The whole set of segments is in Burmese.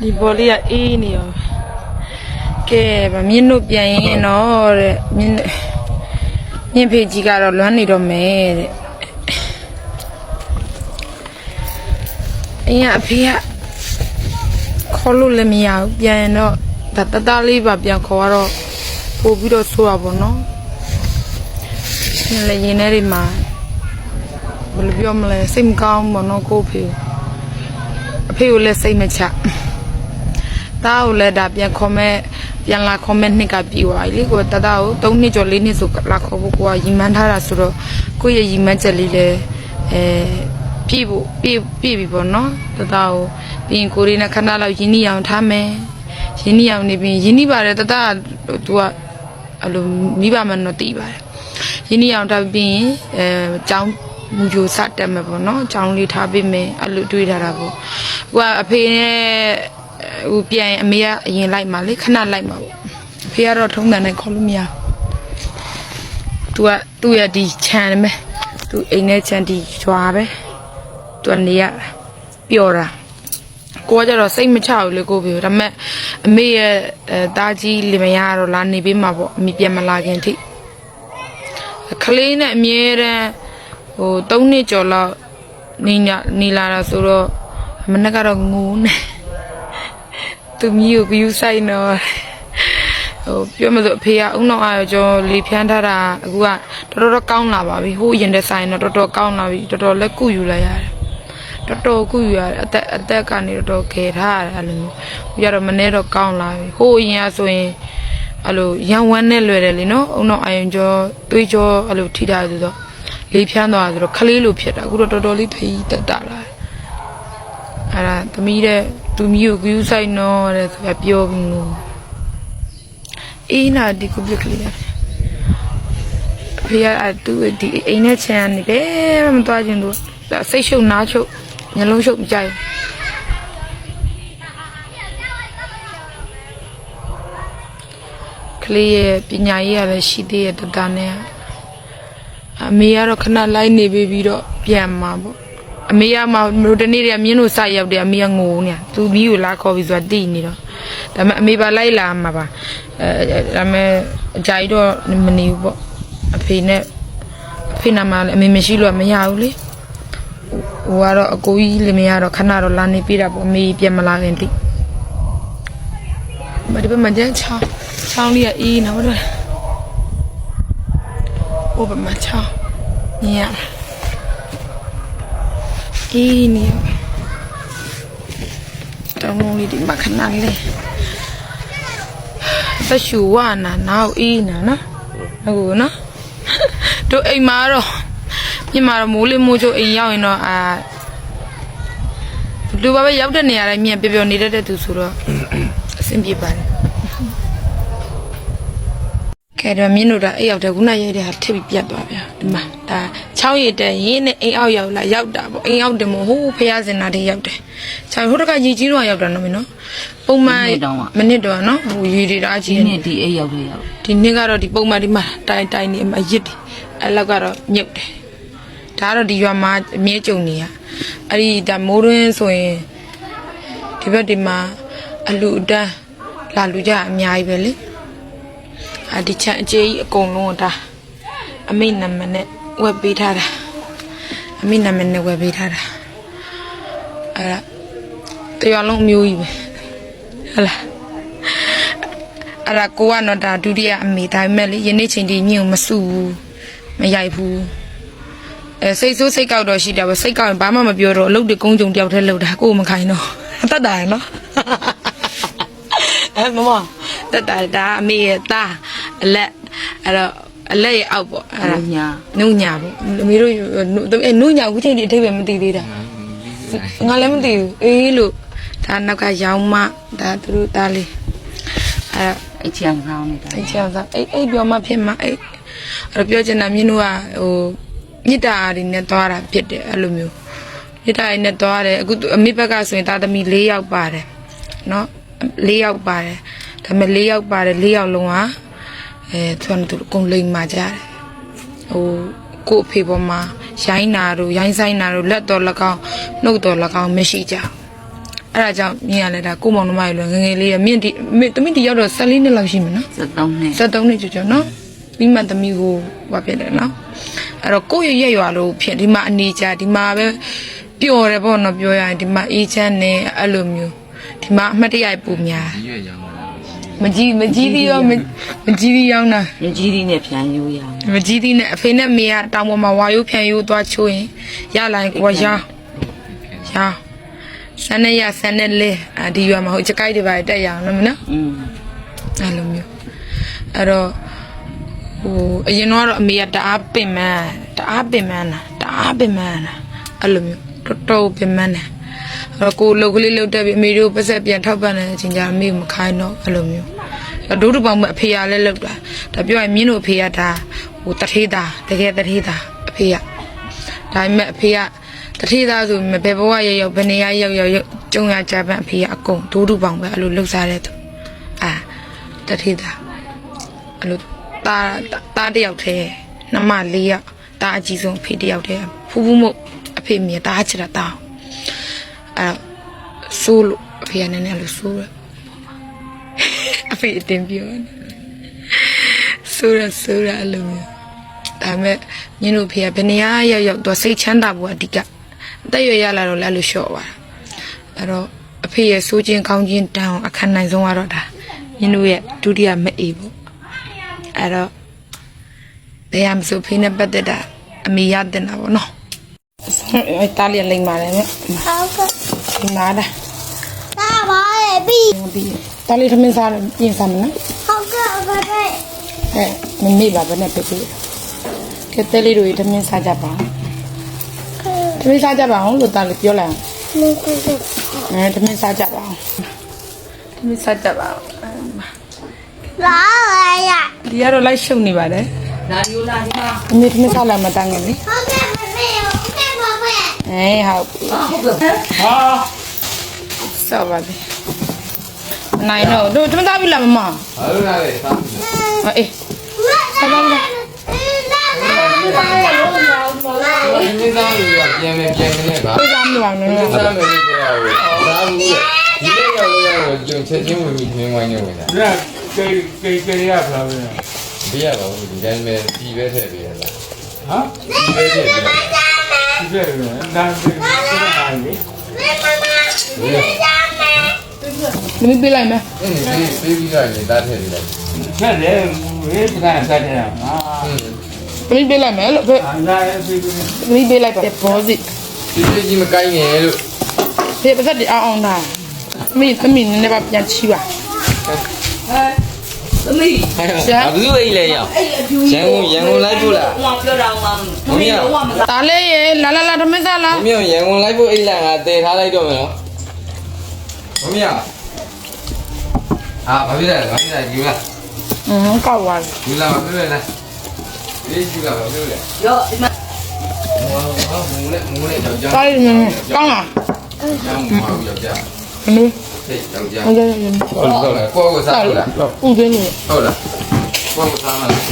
ဒီဘောလေးကအေးနေရောကဲဗမြင့်တို့ပြန်ရင်တော့တဲ့မြင့်မြင့်ဖေကြီးကတော့လွမ်းနေတော့မယ်တဲ့အင်းအဖေကခေါ်လို့လည်းမရဘူးပြန်ရင်တော့ဒါတတလေးပါပြန်ခေါ်ရတော့ပို့ပြီးတော့ဆိုးရပါတော့ညလည်းရင်ထဲတွေမှာဘယ်လိုပြောမလဲစိတ်မကောင်းဘူးပေါ့နော်ကိုယ့်ဖေကိုအဖေကိုလည်းစိတ်မချ တားကိုလည်းဒါပြန်ခေါ်မဲ့ပြန်လာခေါ်မဲ့နှစ်ကပြီးသွားပြီလေကိုတတကို3နှစ်ကျော်4နှစ်ဆိုလာခေါ်ဖို့ကိုကရီမန်းထားတာဆိုတော့ကိုယ့်ရဲ့ရီမန်းချက်လေးလည်းအဲပြည့်ဖို့ပြည့်ပြည့်ပြီပေါ့နော်တတကိုပြီးရင်ကိုရီနဲ့ခဏလောက်ရင်းနှီးအောင်ထားမယ်ရင်းနှီးအောင်နေပြီးရင်းနှီးပါတယ်တတကသူကအဲ့လိုမိဘမှန်တော့တည်ပါတယ်ရင်းနှီးအောင်ထားပြီးရင်အဲကျောင်းမူဂျိုစတက်မယ်ပေါ့နော်ကျောင်းလေးထားပေးမယ်အဲ့လိုတွေးထားတာပေါ့ကိုကအဖေနဲ့ ဟိုပြန်အမေကအရင်လိုက်မှာလေခဏလိုက်မှာပေါ့ဖေကတော့ထုံးတန်နဲ့ခေါ်လို့မရဘူးသူကသူ့ရဲ့ဒီခြံမဲသူအိမ်နဲ့ခြံဒီရွာပဲသူကနေရပျော်တာကိုကကြတော့စိတ်မချဘူးလေကိုပြောဒါပေမဲ့အမေရဲ့တာကြီးလင်မယားကတော့လာနေပေးမှာပေါ့အမေပြန်မလာခင်ထိကလေးနဲ့အမြဲတမ်းဟို၃နှစ်ကျော်လောက်နေနေလာတာဆိုတော့မနေ့ကတော့ငိုးနေ သူမျိုးကိုယူဆိုင်တော့ဟိုပြောမလို့အဖေကအုံနောက်အားရောကျော်လေဖြန်းထားတာအခုကတော်တော်ကောင်းလာပါပြီဟိုရင်တဲ့ဆိုင်တော့တော်တော်ကောင်းလာပြီတော်တော်လက်ကုယူလိုက်ရတယ်တော်တော်ကုယူရတယ်အသက်အသက်ကနေတော်တော်ခဲထားရတယ်အဲ့လိုမျိုးဟိုရတော့မနေ့တော့ကောင်းလာပြီဟိုအရင်ကဆိုရင်အဲ့လိုရန်ဝမ်းနဲ့လွယ်တယ်လीနော်အုံနောက်အာယုံကျော်တွေးကျော်အဲ့လိုထိတာဆိုတော့လေဖြန်းသွားဆိုတော့ခလေးလိုဖြစ်တာအခုတော့တော်တော်လေးဖေးတက်တာလာတယ်အဲ့ဒါသမီးတဲ့ သူမျိုးကိုကူးဆိုင်တော့တဲ့ဆိုပြပြောပြီးလို့အေးနာဒီကုပလကလေးရတယ်အဖေကအတူဒီအိမ်နဲ့ချန်နေတယ်မသွားခြင်းသူဒါစိတ်ရှုပ်နားချုပ်ညလုံးရှုပ်မကြိုက်ကလေးရဲ့ပညာရေးရလည်းရှိသေးရဲ့တတနဲ့အမေကတော့ခဏလိုက်နေပြီးပြီးတော့ပြန်มาပေါ့ အမေကမှတို့တနေ့တည်းကမြင်းတို့စရောက်တယ်အမေကငိုနေသူမီးကိုလာခေါ်ပြီးဆိုတာတိနေတော့ဒါပေမဲ့အမေပါလိုက်လာမှာပါအဲဒါပေမဲ့အကြိုက်တော့မနေဘူးပေါ့အဖေနဲ့အဖေနာမလည်းအမေမရှိလို့မရဘူးလေဟိုကတော့အကိုကြီးလည်းမရတော့ခဏတော့လာနေပြတာပေါ့အမေပြန်မလာခင်တိမဒီဘက်မှာကျန်းချောင်းချောင်းလေးကအေးနေတော့ဟိုဘက်မှာချောင်းညရ အေးနေတောင်းလုံးလေးဒီမှာခဏလေးသရှူဝနာနောက်အေးနာနော်ဟုတ်နော်တို့အိမ်မှာတော့ပြင်မှာတော့မိုးလေးမိုးချိုးအိမ်ရောက်ရင်တော့အာလူပါပဲရောက်တဲ့နေရာတိုင်းမြန်ပျော်ပျော်နေတတ်တဲ့သူဆိုတော့အဆင်ပြေပါတယ်ကဲတော့မင်းတို့ဒါအိမ်ရောက်တဲ့ခုနရိုက်တဲ့ဟာထစ်ပြီးပြတ်သွားဗျာဒီမှာဒါ 6ရက်တဲ့ရင်းနဲ့အိမ်အောက်ရောက်လာရောက်တာပေါ့အိမ်အောက်တယ်မို့ဟိုးဖះစင်နာတွေရောက်တယ်6ဟိုတကရေကြီးတော့ရောက်တာနော်မင်းနော်ပုံမှန်မနစ်တော့နော်ဟိုရေတွေဒါကြီးဒီနေနေ့ဒီအိတ်ရောက်တယ်ရောက်ဒီနေ့ကတော့ဒီပုံမှန်ဒီမှာတိုင်တိုင်နေအမရစ်တယ်အဲ့လောက်ကတော့မြုပ်တယ်ဒါကတော့ဒီရွာမှာအမြဲကြုံနေရအဲ့ဒီဒါမိုးရင်းဆိုရင်ဒီဘက်ဒီမှာအလူအတန်းလာလူကြအများကြီးပဲလေအဒီချန်အကျေးကြီးအကုန်လုံးကဒါအမိနာမည်နဲ့ ဝက်ပေးထားတာအမိနာမည်နဲ့ဝက်ပေးထားတာအဲ့ဒါတရွာလုံးအမျိုးကြီးပဲဟုတ်လားအဲ့ဒါကိုကတော့ဒါဒုတိယအမေဒါပေမဲ့လေယနေ့ချိန်ဒီညင်ကိုမဆူဘူးမရိုက်ဘူးအဲစိတ်ဆိုးစိတ်ကောက်တော့ရှိတာပဲစိတ်ကောက်ရင်ဘာမှမပြောတော့အလုပ်တွေကုန်းကြုံတယောက်တည်းလုပ်တာကိုယ်မခိုင်းတော့အသက်တာရယ်နော်အဲမမတက်တာဒါအမေရဲ့သားအလက်အဲ့တော့ အလက်ရဲ့အောက်ပေါ့အဲ့ဒါညာနုညာပေါ့အမေတို့အဲနုညာအခုချိန်ဒီအထိပ်ပဲမသိသေးတာငါလည်းမသိဘူးအေးလို့ဒါနောက်ကရောင်းမဒါသူတို့သားလေးအဲ့အချီအောင်ဆောင်နေတာအချီအောင်ဆောင်အဲ့အဲ့ပြောမှဖြစ်မှာအဲ့အဲ့ပြောချင်တာမြင်းတို့ကဟိုမြစ်တာတွေနဲ့သွားတာဖြစ်တယ်အဲ့လိုမျိုးမြစ်တာတွေနဲ့သွားတယ်အခုအမေဘက်ကဆိုရင်သားသမီး၄ယောက်ပါတယ်နော်၄ယောက်ပါတယ်ဒါပေမဲ့၄ယောက်ပါတယ်၄ယောက်လုံးက အဲသူကသူအကုန်လိမ်မာကြတယ်ဟိုကို့အဖေပေါ်မှာရိုင်းနာတို့ရိုင်းဆိုင်နာတို့လက်တော်၎င်းနှုတ်တော်၎င်းမရှိကြဘူးအဲ့ဒါကြောင့်မြင်ရလဲဒါကိုမောင်နှမရေလွယ်ငယ်ငယ်လေးရမြင့်ဒီမြင့်တမိတီရောက်တော့14နှစ်လောက်ရှိမှာနော်73နှစ်73နှစ်ကျော်ကျော်နော်ပြီးမှသမီးကိုဘာဖြစ်လဲနော်အဲ့တော့ကိုယ့်ရဲ့ရက်ရွာလို့ဖြစ်ဒီမှာအနေချဒီမှာပဲပျော်တယ်ပေါ့နော်ပြောရရင်ဒီမှာအေးချမ်းနေအဲ့လိုမျိုးဒီမှာအမှတ်တရပူများရွေ့ရောင်းလာ မကြီးမကြီးသေးရောမမကြီးသေးရောင်းတာညကြီးဒီနဲ့ဖြန်ယူရအောင်မကြီးသေးနဲ့အဖေနဲ့မေကတောင်ပေါ်မှာဝါယိုးဖြန်ယိုးသွားချိုးရင်ရလာရင်ကိုကရောင်းရောင်းဆန်းနဲ့ရဆန်းနဲ့လဲအဒီရွာမှာဟိုကြက်ကိုက်တွေပါတက်ရအောင်နော်မနော်อืมအဲ့လိုမျိုးအဲ့တော့ဟိုအရင်တော့အမေကတအားပင်မတအားပင်မတာတအားပင်မတာအဲ့လိုမျိုးတော်တော်ပင်မတယ်အဲ့တော့ ကိုလှုပ်ကလေးလှုပ်တက်ပြီးအမေတို့ပတ်ဆက်ပြန်ထောက်ပံ့တဲ့အချိန်ကျအမေမခိုင်းတော့အဲ့လိုမျိုးအဲ့ဒုဒုပေါင်းမအဖေကလည်းလှုပ်တာဒါပြောရင်မြင်းတို့အဖေကဒါဟိုတထေးသားတကယ်တထေးသားအဖေကဒါပေမဲ့အဖေကတထေးသားဆိုပေမဲ့ဘယ်ဘဝရောက်ရောက်ဘယ်နေရာရောက်ရောက်ကျုံရကြပန်းအဖေကအကုန်ဒုဒုပေါင်းပဲအဲ့လိုလှုပ်စားတဲ့သူအာ တထေတာအဲ့လိုตาตาတယောက်တည်းနှမလေးယောက်ตาအကြီးဆုံးအဖေတယောက်တည်းဖူးဖူးမို့အဖေမြင်ตาချစ်တာตา အဲ့တော့ဆိုးလို့အဖေကနည်းနည်းလို့ဆိုးရအဖေအတင်ပြောတယ်ဆိုးရဆိုးရအဲ့လိုမျိုးဒါပေမဲ့ညင်းတို့အဖေကဘယ်နေရာရောက်ရောက်တော့စိတ်ချမ်းသာဖို့အဓိကအသက်ရွယ်ရလာတော့လည်းအဲ့လိုလျှော့သွားတာအဲ့တော့အဖေရဲ့စိုးခြင်းကောင်းခြင်းတန်အောင်အခက်နိုင်ဆုံးကတော့ဒါညင်းတို့ရဲ့ဒုတိယမအေးပေါ့အဲ့တော့တရားမစိုးဖေးနဲ့ပတ်သက်တာအမေရတင်တာပေါ့နော်အဲ့တားလေးလိမ့်ပါတယ်မြတ်ဟုတ်ကဲ့ ဒီမှာလားဒါပါလေပြီပြီးတားလေးသမင်းစားလို့ပြင်စားမနော်ဟုတ်ကဲ့ဟုတ်ကဲ့အဲမမေ့ပါဘယ်နဲ့ပြပြကဲတဲလေးတို့သမင်းစားကြပါအောင်သမင်းစားကြပါအောင်လို့တားလေးပြောလိုက်အောင်မင်းကကအဲသမင်းစားကြပါအောင်သမင်းစားကြပါအောင်လာရရဒီကတော့လိုက်ရှုံနေပါတယ်လာဒီလာဒီမှာအမေသမင်းစားလာမတန်းငယ်လေဟုတ်ကဲ့မမေဟုတ်ကဲ့ပါပဲ အဲဟုတ်ဟာဆောပါလေနိုင်တော့တို့တမသားပြီလားမမဟုတ်လားလေသားအေးဆောပါလေမင်းသားမျိုးကပြန်မယ်ပြန်မယ်ပါမင်းသားမျိုးကလည်းမင်းသားမျိုးကလည်းဒါဘူးဒီလိုရောရောကျွန်ချက်ချင်းဝင်ပြီးခင်းဝိုင်းနေဝင်တာဒါကေကေကေရပါပဲဒီရပါဘူးဒီတိုင်းပဲပြီးပဲထည့်ပေးရလားဟမ်ပြီးပဲထည့်ပေး ပြည့်တယ်နားပြည့်တယ်နားလေမင်းပြေးလိုက်မယ်အေးပေးပြီးလိုက်လေတားထည့်လိုက်ဖြတ်တယ်ဝေးပကံဆက်တယ်ဟာမင်းပြေးလိုက်မယ်လို့ဖေအားလာပြီးပြီမင်းပြေးလိုက်ပါဘောစီဒီလေးကြီးမကိုင်းနဲ့လို့ဖေပါစက်ဒီအောင်အောင်တာမင်းသမီးနည်းနည်းပါပြန်ချီပါဟဲ့ သမီးဘာဘူးအိတ်လဲရောက်ရန်ကုန်ရန်ကုန်လိုက်ဖို့လားဟိုပြောတာဟိုသမီးတော့မဒါလေးရေလာလာလာသမင်းစားလားမမြောင်ရန်ကုန်လိုက်ဖို့အိတ်လာငါတည်ထားလိုက်တော့မယ်နော်မမြောင်အာဘာဖြစ်လဲဘာဖြစ်လဲဒီလားอืมကောက်သွားပြီဒီလားဘာဖြစ်လဲလဲဒီဒီလားဘာဖြစ်လဲရောဒီမှာဟာမူနဲ့မူနဲ့ကြောက်ကြောက်ကားလေးမင်းကောင်းလားကြောက်မှာကြောက်ကြောက်အမေ ဟေးကြောက်ကြောက်ဟုတ်ကဲ့ဟုတ်လားကိုကိုစားလားဦးသေးနေဟုတ်လားကိုကိုစားမလား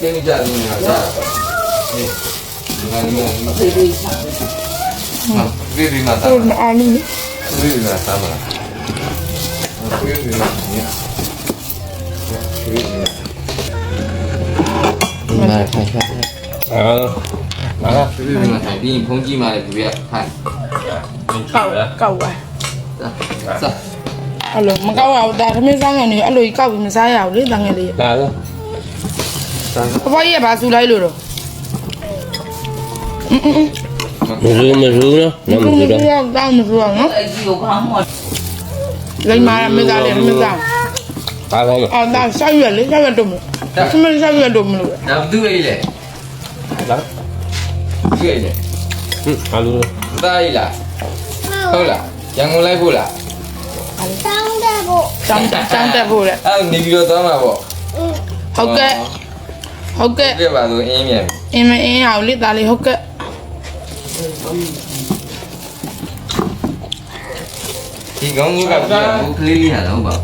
ကျင်းကြတယ်ညာစားဟေးဒီမှာဒီမှာဒီဒီစားဟာဒီဒီမှာစားဟုတ်မအားလို့ဒီဒီမှာစားမလားဒီဒီမှာဒီဒီမှာမာခိုင်ခိုင်အာမာဒီဒီမှာထိုင်ပြီးဖုန်းကြည့်မှလည်းပြရခိုင်ကောက်ကောက်သွား စားအဲ့လိုမကောက်ရဘူးဒါသမင်းစားငယ်နေအဲ့လိုကြီးကောက်ပြီးမစားရဘူးလေတန်ငယ်လေးလာတော့စားပပကြီးကဘာဆူလိုက်လို့တော့မရူးမရူးနော်နမဘုံရူးမတော့ရတောင်းမဆူအောင်နော်အဲ့ဒီကိုခေါင်းမော်လိမ္မာရမသားလေးမသားပါပါမအော်ဒါဆောက်ရွက်လေဆောက်ရွက်တော့မလို့သမင်းဆောက်ရွက်တော့မလို့ဒါဘူးလေလေလာဘူးလေလေဟင်းအလူသားရီလားဟုတ်လားရန်ကုန်လိုက်ဖို့လား တောင်းတယ်ဖို့တောင်းတောင်းတက်ဖို့လေအဲ့နေပြီးတော့သွားမှာပေါ့ဟုတ်ကဲ့ဟုတ်ကဲ့ပြပါဆိုအင်းမြန်အင်းမအင်းအောင်လေဒါလေးဟုတ်ကဲ့ဒီကောင်းကြီးကဘူးကလေးလေးဟာတော့ပါ